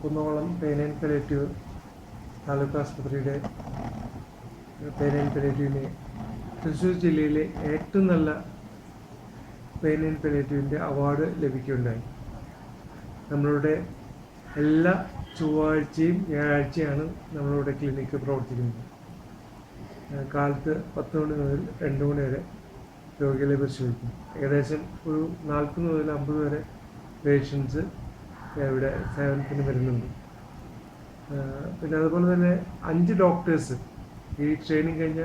കുന്നോളം pain and പെലേറ്റീവ് taluk ആശുപത്രിയുടെ pain and പെലേറ്റീവിന് Thrissur ജില്ലയിലെ ഏറ്റവും നല്ല പെയിൻ പെലേറ്റീവിന്റെ അവാർഡ് ലഭിക്കുകയുണ്ടായി. നമ്മളുടെ എല്ലാ ചൊവ്വാഴ്ചയും വ്യാഴാഴ്ചയാണ് നമ്മളിവിടെ ക്ലിനിക്ക് പ്രവർത്തിക്കുന്നത്. കാലത്ത് പത്ത് മണി മുതൽ രണ്ട് മണി വരെ രോഗികളെ പരിശോധിക്കും ഏകദേശം ഒരു നാൽപ്പത് മുതൽ അമ്പത് വരെ പേഷ്യൻസ് ഇവിടെ സേവനത്തിന് വരുന്നുണ്ട്. പിന്നെ അതുപോലെ തന്നെ അഞ്ച് ഡോക്ടേഴ്സ് ഈ ട്രെയിനിങ് കഴിഞ്ഞ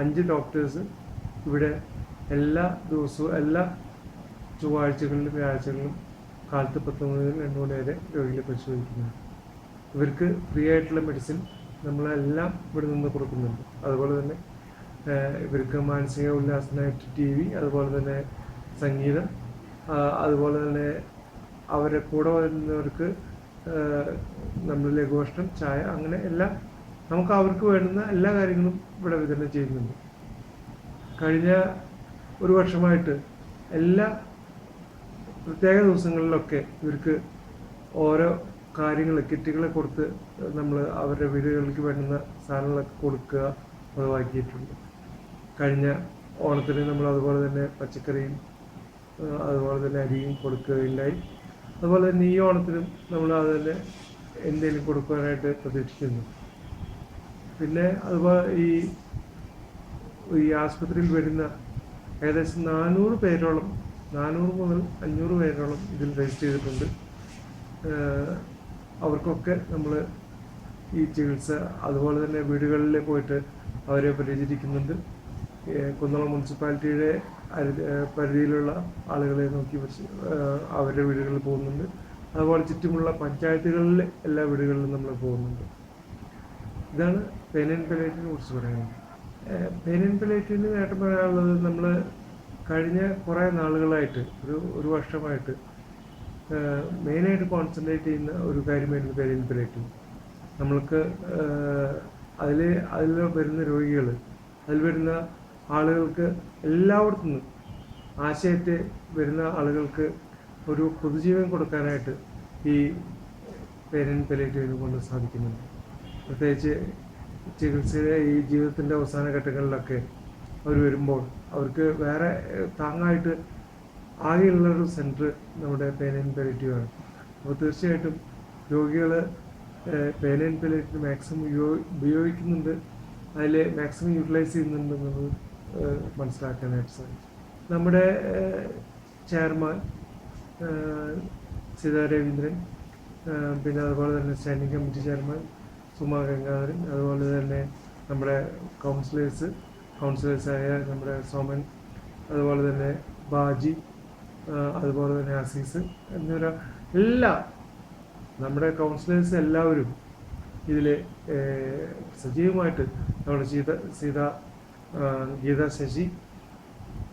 അഞ്ച് ഡോക്ടേഴ്സ് ഇവിടെ എല്ലാ ദിവസവും എല്ലാ ചൊവ്വാഴ്ചകളിലും വ്യാഴാഴ്ചകളിലും കാലത്ത് പത്ത് മുതൽ രണ്ട് മണി വരെ രോഗികളെ പരിശോധിക്കുന്നത് ഇവർക്ക് ഫ്രീ ആയിട്ടുള്ള മെഡിസിൻ നമ്മളെല്ലാം ഇവിടെ നിന്ന് കൊടുക്കുന്നുണ്ട്. അതുപോലെ തന്നെ ഇവർക്ക് മാനസിക ഉല്ലാസനായിട്ട് ടി വി അതുപോലെ തന്നെ സംഗീതം അതുപോലെ തന്നെ അവരെ കൂടെ വരുന്നവർക്ക് നമ്മൾ ലഘുഭക്ഷണം ചായ അങ്ങനെ എല്ലാ നമുക്ക് അവർക്ക് വേണ്ടുന്ന എല്ലാ കാര്യങ്ങളും ഇവിടെ വിതരണം ചെയ്യുന്നുണ്ട്. കഴിഞ്ഞ ഒരു വർഷമായിട്ട് എല്ലാ പ്രത്യേക ദിവസങ്ങളിലൊക്കെ ഇവർക്ക് ഓരോ കാര്യങ്ങൾ കിറ്റുകളെ കൊടുത്ത് നമ്മൾ അവരുടെ വീടുകളിലേക്ക് വേണ്ടുന്ന സാധനങ്ങളൊക്കെ കൊടുക്കുക പതിവാക്കിയിട്ടുണ്ട് കഴിഞ്ഞ ഓണത്തിന് നമ്മൾ അതുപോലെ തന്നെ പച്ചക്കറിയും അതുപോലെ തന്നെ അരിയും കൊടുക്കുകയുണ്ടായി. അതുപോലെ തന്നെ ഈ ഓണത്തിനും നമ്മൾ അത് തന്നെ എന്തെങ്കിലും കൊടുക്കാനായിട്ട് പ്രതീക്ഷിക്കുന്നു. പിന്നെ അതുപോലെ ഈ ഈ ആശുപത്രിയിൽ വരുന്ന ഏകദേശം നാനൂറ് പേരോളം നാനൂറ് മുതൽ അഞ്ഞൂറ് പേരോളം ഇതിൽ രജിസ്റ്റർ ചെയ്തിട്ടുണ്ട്. അവർക്കൊക്കെ നമ്മൾ ഈ ചികിത്സ അതുപോലെ തന്നെ വീടുകളിൽ പോയിട്ട് അവരെ പരിചരിക്കുന്നുണ്ട്. കുന്നളം മുനിസിപ്പാലിറ്റിയുടെ പരിധിയിലുള്ള ആളുകളെ നോക്കി വെച്ച് അവരുടെ വീടുകളിൽ പോകുന്നുണ്ട്. അതുപോലെ ചുറ്റുമുള്ള പഞ്ചായത്തുകളിലെ എല്ലാ വീടുകളിലും നമ്മൾ പോകുന്നുണ്ട്. ഇതാണ് ആൻഡ് പെലേറ്റിനെ കുറിച്ച് പറയുന്നത്. ആൻഡ് പെലേറ്റിന് നേട്ടം പറയാനുള്ളത് നമ്മൾ കഴിഞ്ഞ കുറേ നാളുകളായിട്ട് ഒരു ഒരു വർഷമായിട്ട് മെയിനായിട്ട് കോൺസെൻട്രേറ്റ് ചെയ്യുന്ന ഒരു കാര്യമായിരുന്നു പെയിൻ ആൻഡ് നമ്മൾക്ക് അതിൽ അതിൽ വരുന്ന രോഗികൾ അതിൽ വരുന്ന ആളുകൾക്ക് നിന്നും ആശയത്തെ വരുന്ന ആളുകൾക്ക് ഒരു പൊതുജീവൻ കൊടുക്കാനായിട്ട് ഈ പേരൻ പെലേറ്റീവിനെ കൊണ്ട് സാധിക്കുന്നുണ്ട്. പ്രത്യേകിച്ച് ചികിത്സയിലെ ഈ ജീവിതത്തിന്റെ അവസാന ഘട്ടങ്ങളിലൊക്കെ അവർ വരുമ്പോൾ അവർക്ക് വേറെ താങ്ങായിട്ട് ആകെയുള്ളൊരു സെന്റർ നമ്മുടെ പേനൻ ആൻഡ് പെലേറ്റീവ് ആണ് അപ്പോൾ തീർച്ചയായിട്ടും രോഗികൾ പേനൻ പെലേറ്റീവ് മാക്സിമം ഉപയോഗിക്കുന്നുണ്ട്. അതിൽ മാക്സിമം യൂട്ടിലൈസ് ചെയ്യുന്നുണ്ടെന്നുള്ളത് മനസ്സിലാക്കാനായിട്ട് സാധിക്കും നമ്മുടെ ചെയർമാൻ സീതാ രവീന്ദ്രൻ പിന്നെ അതുപോലെ തന്നെ standing committee chairman Suma Gangadharan അതുപോലെ തന്നെ നമ്മുടെ കൗൺസിലേഴ്സ് കൗൺസിലേഴ്സായ നമ്മുടെ സോമൻ അതുപോലെ തന്നെ ബാജി അതുപോലെ തന്നെ അസീസ് എന്നിവർ എല്ലാ നമ്മുടെ കൗൺസിലേഴ്സ് എല്ലാവരും ഇതിൽ സജീവമായിട്ട് നമ്മുടെ സീത സീത ഗീത ശശി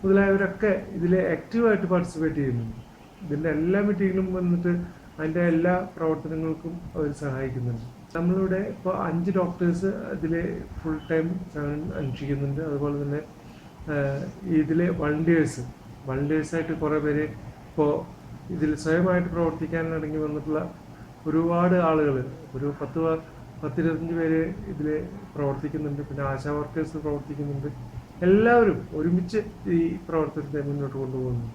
മുതലായവരൊക്കെ ഇതിൽ ആക്റ്റീവായിട്ട് പാർട്ടിസിപ്പേറ്റ് ചെയ്യുന്നുണ്ട്. ഇതിന്റെ എല്ലാ മീറ്റിങ്ങിലും വന്നിട്ട് അതിന്റെ എല്ലാ പ്രവർത്തനങ്ങൾക്കും അവർ സഹായിക്കുന്നുണ്ട്. നമ്മളിവിടെ ഇപ്പോൾ അഞ്ച് ഡോക്ടേഴ്സ് ഇതിൽ ഫുൾ ടൈം അനുഷ്ഠിക്കുന്നുണ്ട്. അതുപോലെ തന്നെ ഇതിൽ വളണ്ടിയേഴ്സ് വളണ്ടിയേഴ്സായിട്ട് കുറേ പേര് ഇപ്പോൾ ഇതിൽ സ്വയമായിട്ട് പ്രവർത്തിക്കാൻ അടങ്ങി വന്നിട്ടുള്ള ഒരുപാട് ആളുകൾ ഒരു പത്ത് പത്തിരുപത്തഞ്ച് പേര് ഇതിൽ പ്രവർത്തിക്കുന്നുണ്ട്. പിന്നെ ആശാ വർക്കേഴ്സ് പ്രവർത്തിക്കുന്നുണ്ട്. എല്ലാവരും ഒരുമിച്ച് ഈ പ്രവർത്തനത്തെ മുന്നോട്ട് കൊണ്ടുപോകുന്നു